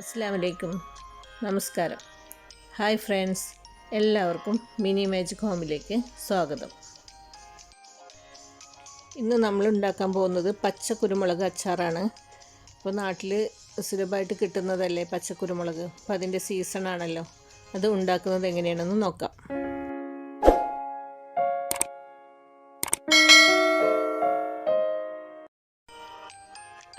അസ്സാം നമസ്കാരം. Hi friends എല്ലാവർക്കും മിനി മാജിക് ഹോമിലേക്ക് സ്വാഗതം. ഇന്ന് നമ്മൾ ഉണ്ടാക്കാൻ പോകുന്നത് പച്ച കുരുമുളക് അച്ചാറാണ്. ഇപ്പോൾ നാട്ടിൽ സുലഭമായിട്ട് കിട്ടുന്നതല്ലേ പച്ച കുരുമുളക്? അപ്പോൾ അതിന്റെ സീസണാണല്ലോ. അത് ഉണ്ടാക്കുന്നത് എങ്ങനെയാണെന്ന് നോക്കാം.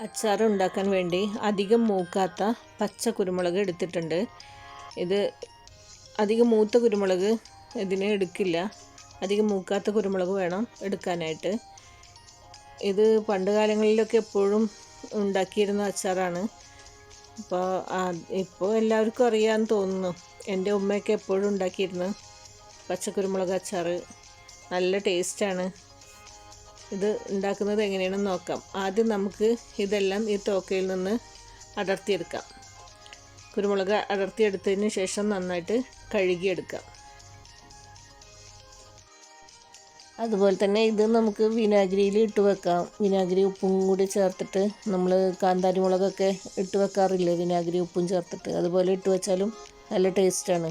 അച്ചാർ ഉണ്ടാക്കാൻ വേണ്ടി അധികം മൂക്കാത്ത പച്ച കുരുമുളക് എടുത്തിട്ടുണ്ട്. ഇത് അധികം മൂത്ത കുരുമുളക് ഇതിന് എടുക്കില്ല. അധികം മൂക്കാത്ത കുരുമുളക് വേണം എടുക്കാനായിട്ട്. ഇത് പണ്ട് കാലങ്ങളിലൊക്കെ എപ്പോഴും ഉണ്ടാക്കിയിരുന്ന അച്ചാറാണ്. അപ്പോൾ ഇപ്പോൾ എല്ലാവർക്കും അറിയാമെന്ന് തോന്നുന്നു. എന്റെ ഉമ്മയൊക്കെ എപ്പോഴും ഉണ്ടാക്കിയിരുന്നു പച്ചക്കുരുമുളക് അച്ചാർ നല്ല ടേസ്റ്റാണ്. ഇത് ഉണ്ടാക്കുന്നത് എങ്ങനെയാണെന്ന് നോക്കാം. ആദ്യം നമുക്ക് ഇതെല്ലാം ഈ തോക്കയിൽ നിന്ന് അടർത്തിയെടുക്കാം. കുരുമുളക് അടർത്തിയെടുത്തതിന് ശേഷം നന്നായിട്ട് കഴുകിയെടുക്കാം. അതുപോലെ തന്നെ ഇത് നമുക്ക് വിനാഗിരിയിൽ ഇട്ട് വെക്കാം. വിനാഗിരി ഉപ്പും കൂടി ചേർത്തിട്ട് നമ്മൾ കാന്താരി മുളകൊക്കെ ഇട്ട് വെക്കാറില്ലേ? വിനാഗിരി ഉപ്പും ചേർത്തിട്ട്. അതുപോലെ ഇട്ട് വെച്ചാലും നല്ല ടേസ്റ്റാണ്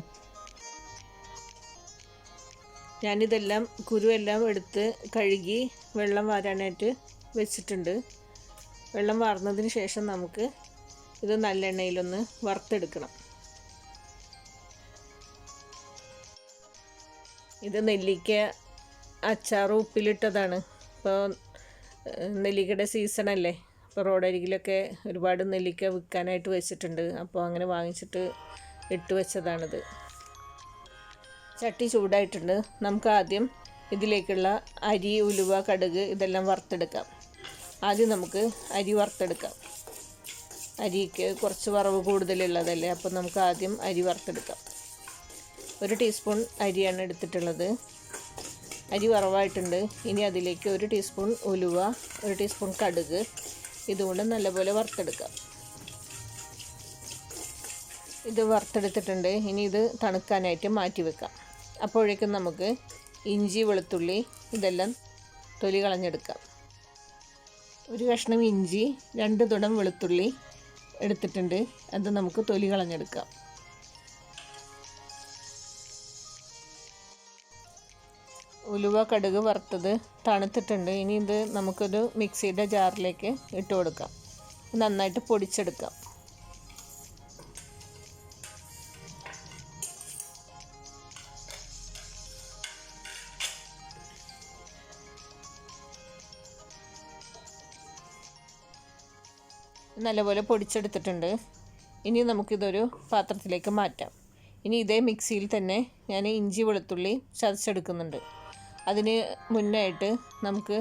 ഞാനിതെല്ലാം കുരുവെല്ലാം എടുത്ത് കഴുകി വെള്ളം വാരാനായിട്ട് വെച്ചിട്ടുണ്ട്. വെള്ളം വാർന്നതിന് ശേഷം നമുക്ക് ഇത് നല്ലെണ്ണയിലൊന്ന് വറുത്തെടുക്കണം. ഇത് നെല്ലിക്ക അച്ചാർ ഉപ്പിലിട്ടതാണ്. ഇപ്പോൾ നെല്ലിക്കയുടെ സീസണല്ലേ അപ്പോൾ റോഡരികിലൊക്കെ ഒരുപാട് നെല്ലിക്ക വിൽക്കാനായിട്ട് വെച്ചിട്ടുണ്ട്. അപ്പോൾ അങ്ങനെ വാങ്ങിച്ചിട്ട് ഇട്ട് വെച്ചതാണിത്. ചട്ടി ചൂടായിട്ടുണ്ട്. നമുക്ക് ആദ്യം ഇതിലേക്കുള്ള അരി ഉലുവ കടുക് ഇതെല്ലാം വറുത്തെടുക്കാം. ആദ്യം നമുക്ക് അരി വറുത്തെടുക്കാം. അരിക്ക് കുറച്ച് വറവ് കൂടുതലുള്ളതല്ലേ അപ്പോൾ നമുക്ക് ആദ്യം അരി വറുത്തെടുക്കാം. ഒരു ടീസ്പൂൺ അരിയാണ് എടുത്തിട്ടുള്ളത്. അരി വറവായിട്ടുണ്ട്. ഇനി അതിലേക്ക് ഒരു ടീസ്പൂൺ ഉലുവ ഒരു ടീസ്പൂൺ കടുക് ഇതുകൊണ്ട് നല്ലപോലെ വറുത്തെടുക്കാം. ഇത് വറുത്തെടുത്തിട്ടുണ്ട്. ഇനി ഇത് തണുക്കാനായിട്ട് മാറ്റി വെക്കാം അപ്പോഴേക്കും നമുക്ക് ഇഞ്ചി വെളുത്തുള്ളി ഇതെല്ലാം തൊലി കളഞ്ഞെടുക്കാം. ഒരു കഷ്ണം ഇഞ്ചി രണ്ട് തുടം വെളുത്തുള്ളി എടുത്തിട്ടുണ്ട്. അത് നമുക്ക് തൊലി കളഞ്ഞെടുക്കാം. ഉലുവ കടുക് വറുത്തത് തണുത്തിട്ടുണ്ട്. ഇനി ഇത് നമുക്കൊരു മിക്സിയുടെ ജാറിലേക്ക് ഇട്ട് കൊടുക്കാം. നന്നായിട്ട് പൊടിച്ചെടുക്കാം. നല്ലപോലെ പൊടിച്ചെടുത്തിട്ടുണ്ട്. ഇനി നമുക്കിതൊരു പാത്രത്തിലേക്ക് മാറ്റാം. ഇനി ഇതേ മിക്സിയിൽ തന്നെ ഞാൻ ഇഞ്ചി വെളുത്തുള്ളി ചതച്ചെടുക്കുന്നുണ്ട്. അതിന് മുന്നായിട്ട് നമുക്ക്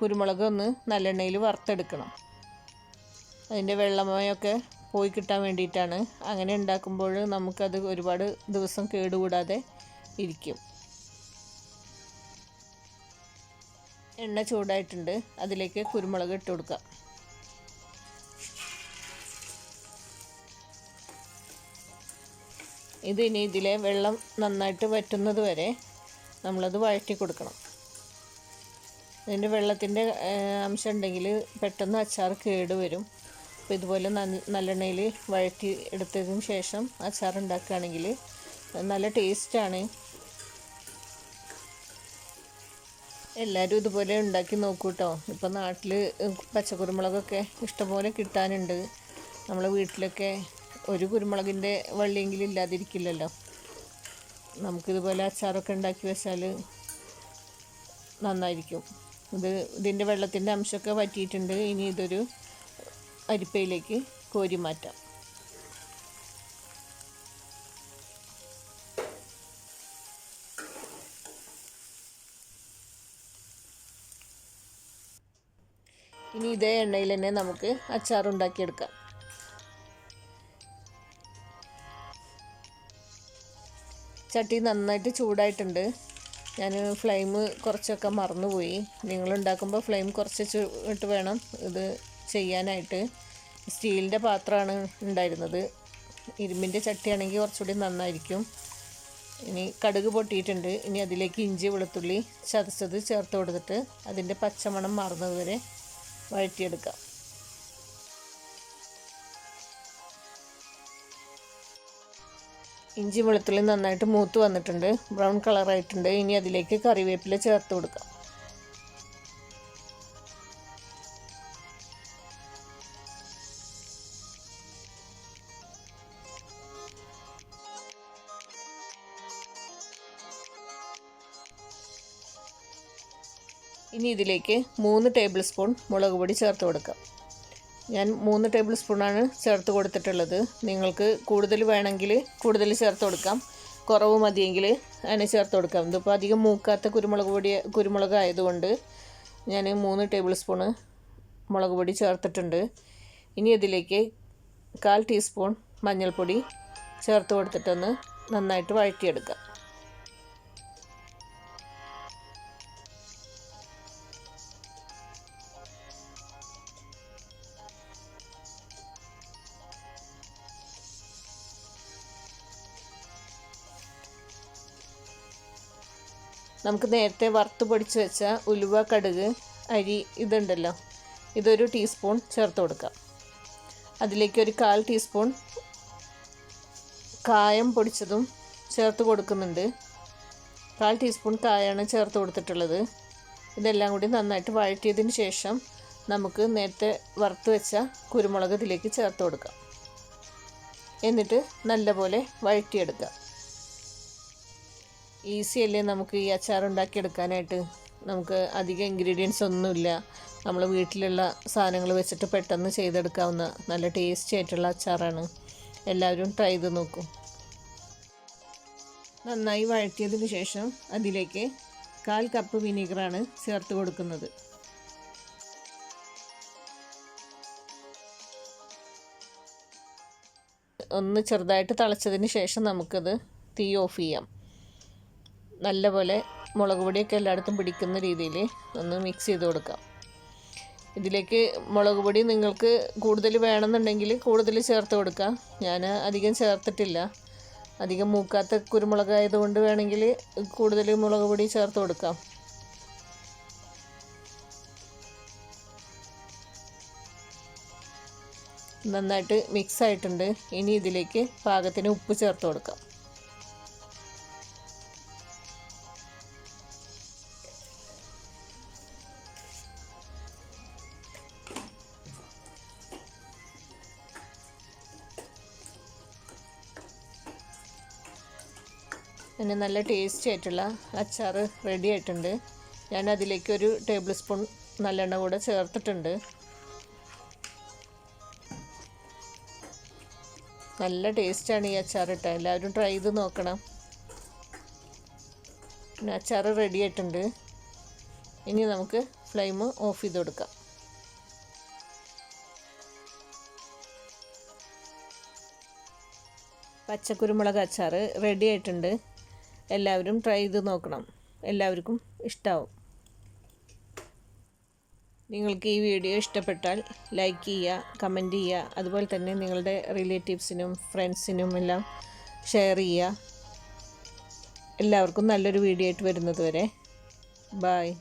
കുരുമുളക് ഒന്ന് നല്ലെണ്ണയിൽ വറുത്തെടുക്കണം. അതിന്റെ വെള്ളമയൊക്കെ പോയി കിട്ടാൻ വേണ്ടിയിട്ടാണ്. അങ്ങനെ ഉണ്ടാക്കുമ്പോൾ നമുക്കത് ഒരുപാട് ദിവസം കേടുകൂടാതെ ഇരിക്കും. എണ്ണ ചൂടായിട്ടുണ്ട്. അതിലേക്ക് കുരുമുളക് ഇട്ട് കൊടുക്കാം. ഇത് ഇനി ഇതിലെ വെള്ളം നന്നായിട്ട് വറ്റുന്നത് വരെ നമ്മളത് വഴറ്റി കൊടുക്കണം. ഇതിന്റെ വെള്ളത്തിന്റെ അംശം ഉണ്ടെങ്കിൽ പെട്ടെന്ന് അച്ചാർ കേടുവരും അപ്പോൾ ഇതുപോലെ നല്ലെണ്ണയിൽ വഴറ്റി എടുത്തതിന് ശേഷം അച്ചാർ ഉണ്ടാക്കുകയാണെങ്കിൽ നല്ല ടേസ്റ്റാണ്. എല്ലാവരും ഇതുപോലെ ഉണ്ടാക്കി നോക്കൂ കേട്ടോ ഇപ്പോൾ നാട്ടിൽ പച്ചക്കുരുമുളകൊക്കെ ഇഷ്ടംപോലെ കിട്ടാനുണ്ട്. നമ്മളെ വീട്ടിലൊക്കെ ഒരു കുരുമുളകിന്റെ വള്ളിയെങ്കിലും ഇല്ലാതിരിക്കില്ലല്ലോ. നമുക്കിതുപോലെ അച്ചാറൊക്കെ ഉണ്ടാക്കി വെച്ചാൽ നന്നായിരിക്കും. ഇത് ഇതിന്റെ വെള്ളത്തിന്റെ അംശമൊക്കെ വറ്റിയിട്ടുണ്ട്. ഇനി ഇതൊരു അരിപ്പയിലേക്ക് കോരി മാറ്റാം. ഇനി ഇതേ എണ്ണയിൽ തന്നെ നമുക്ക് അച്ചാർ ചട്ടി നന്നായിട്ട് ചൂടായിട്ടുണ്ട്. ഞാൻ ഫ്ലെയിം കുറച്ചൊക്കെ മറന്നുപോയി. നിങ്ങളുണ്ടാക്കുമ്പോൾ ഫ്ലെയിം കുറച്ച് ഇട്ട് വേണം ഇത് ചെയ്യാനായിട്ട്. സ്റ്റീലിന്റെ പാത്രമാണ് ഉണ്ടായിരുന്നത്. ഇരുമ്പിന്റെ ചട്ടിയാണെങ്കിൽ കുറച്ചുകൂടി നന്നായിരിക്കും. ഇനി കടുക് പൊട്ടിയിട്ടുണ്ട്. ഇനി അതിലേക്ക് ഇഞ്ചി വെളുത്തുള്ളി ചതച്ചത് ചേർത്ത് കൊടുത്തിട്ട് അതിന്റെ പച്ചമണം മാറുന്നത് വരെ വഴറ്റിയെടുക്കാം. ഇഞ്ചി വെളുത്തുള്ളി നന്നായിട്ട് മൂത്ത് വന്നിട്ടുണ്ട്. ബ്രൗൺ കളറായിട്ടുണ്ട് ഇനി അതിലേക്ക് കറിവേപ്പില ചേർത്ത് കൊടുക്കാം. ഇനി ഇതിലേക്ക് മൂന്ന് ടേബിൾ സ്പൂൺ മുളക് പൊടി ചേർത്ത് കൊടുക്കാം. ഞാൻ മൂന്ന് ടേബിൾ സ്പൂണാണ് ചേർത്ത് കൊടുത്തിട്ടുള്ളത്. നിങ്ങൾക്ക് കൂടുതൽ വേണമെങ്കിൽ കൂടുതൽ ചേർത്ത് കൊടുക്കാം. കുറവ് മതിയെങ്കിൽ അതിനെ ചേർത്ത് കൊടുക്കാം. ഇതിപ്പോൾ അധികം മൂക്കാത്ത കുരുമുളക് പൊടി കുരുമുളക് ആയതുകൊണ്ട് ഞാൻ മൂന്ന് ടേബിൾ സ്പൂണ് മുളക് പൊടി ചേർത്തിട്ടുണ്ട്. ഇനി ഇതിലേക്ക് കാൽ ടീസ്പൂൺ മഞ്ഞൾപ്പൊടി ചേർത്ത് കൊടുത്തിട്ടൊന്ന് നന്നായിട്ട് വഴറ്റിയെടുക്കാം. നമുക്ക് നേരത്തെ വറുത്ത് പൊടിച്ച് വെച്ച ഉലുവ കടുക് അരി ഇതുണ്ടല്ലോ. ഇതൊരു ടീസ്പൂൺ ചേർത്ത് കൊടുക്കാം. അതിലേക്ക് ഒരു കാൽ ടീസ്പൂൺ കായം പൊടിച്ചതും ചേർത്ത് കൊടുക്കുന്നുണ്ട്. കാൽ ടീസ്പൂൺ കായാണ് ചേർത്ത് കൊടുത്തിട്ടുള്ളത്. ഇതെല്ലാം കൂടി നന്നായിട്ട് വഴറ്റിയതിന് ശേഷം നമുക്ക് നേരത്തെ വറുത്ത് വെച്ച കുരുമുളക് ഇതിലേക്ക് ചേർത്ത് കൊടുക്കാം. എന്നിട്ട് നല്ലപോലെ വഴറ്റിയെടുക്കാം. ഈസി അല്ലേ നമുക്ക് ഈ അച്ചാർ ഉണ്ടാക്കിയെടുക്കാനായിട്ട് നമുക്ക് അധികം ഇൻഗ്രീഡിയൻസ് ഒന്നുമില്ല. നമ്മൾ വീട്ടിലുള്ള സാധനങ്ങൾ വെച്ചിട്ട് പെട്ടെന്ന് ചെയ്തെടുക്കാവുന്ന നല്ല ടേസ്റ്റി ആയിട്ടുള്ള അച്ചാറാണ്. എല്ലാവരും ട്രൈ ചെയ്ത് നോക്കൂ. നന്നായി വഴറ്റിയതിന് ശേഷം അതിലേക്ക് കാൽ കപ്പ് വിനീഗറാണ് ചേർത്ത് കൊടുക്കുന്നത്. ഒന്ന് ചെറുതായിട്ട് തിളച്ചതിന് ശേഷം നമുക്കത് തീ ഓഫ് ചെയ്യാം. നല്ലപോലെ മുളക് പൊടിയൊക്കെ എല്ലായിടത്തും പിടിക്കുന്ന രീതിയിൽ ഒന്ന് മിക്സ് ചെയ്ത് കൊടുക്കാം. ഇതിലേക്ക് മുളക് പൊടി നിങ്ങൾക്ക് കൂടുതൽ വേണമെന്നുണ്ടെങ്കിൽ കൂടുതൽ ചേർത്ത് കൊടുക്കാം. ഞാൻ അധികം ചേർത്തിട്ടില്ല. അധികം മൂക്കാത്ത കുരുമുളക് ആയതുകൊണ്ട് വേണമെങ്കിൽ കൂടുതൽ മുളക് പൊടി ചേർത്ത് കൊടുക്കാം. നന്നായിട്ട് മിക്സ് ആയിട്ടുണ്ട്. ഇനി ഇതിലേക്ക് പാകത്തിന് ഉപ്പ് ചേർത്ത് കൊടുക്കാം. പിന്നെ നല്ല ടേസ്റ്റി ആയിട്ടുള്ള അച്ചാർ റെഡി ആയിട്ടുണ്ട്. ഞാൻ അതിലേക്ക് ഒരു ടേബിൾ സ്പൂൺ നല്ലെണ്ണ കൂടെ ചേർത്തിട്ടുണ്ട്. നല്ല ടേസ്റ്റാണ് ഈ അച്ചാർ ഇട്ട. എല്ലാവരും ട്രൈ ചെയ്ത് നോക്കണം. പിന്നെ അച്ചാർ റെഡി ആയിട്ടുണ്ട്. ഇനി നമുക്ക് ഫ്ലെയിം ഓഫ് ചെയ്ത് കൊടുക്കാം. പച്ചക്കുരുമുളക് അച്ചാർ റെഡി ആയിട്ടുണ്ട്. എല്ലാവരും ട്രൈ ചെയ്ത് നോക്കണം. എല്ലാവർക്കും ഇഷ്ടമാവും നിങ്ങൾക്ക് ഈ വീഡിയോ ഇഷ്ടപ്പെട്ടാൽ ലൈക്ക് ചെയ്യുക കമന്റ് ചെയ്യുക. അതുപോലെ തന്നെ നിങ്ങളുടെ റിലേറ്റീവ്സിനും ഫ്രണ്ട്സിനും എല്ലാം ഷെയർ ചെയ്യുക. എല്ലാവർക്കും നല്ലൊരു വീഡിയോ ആയിട്ട് വരുന്നത് വരെ. ബായ്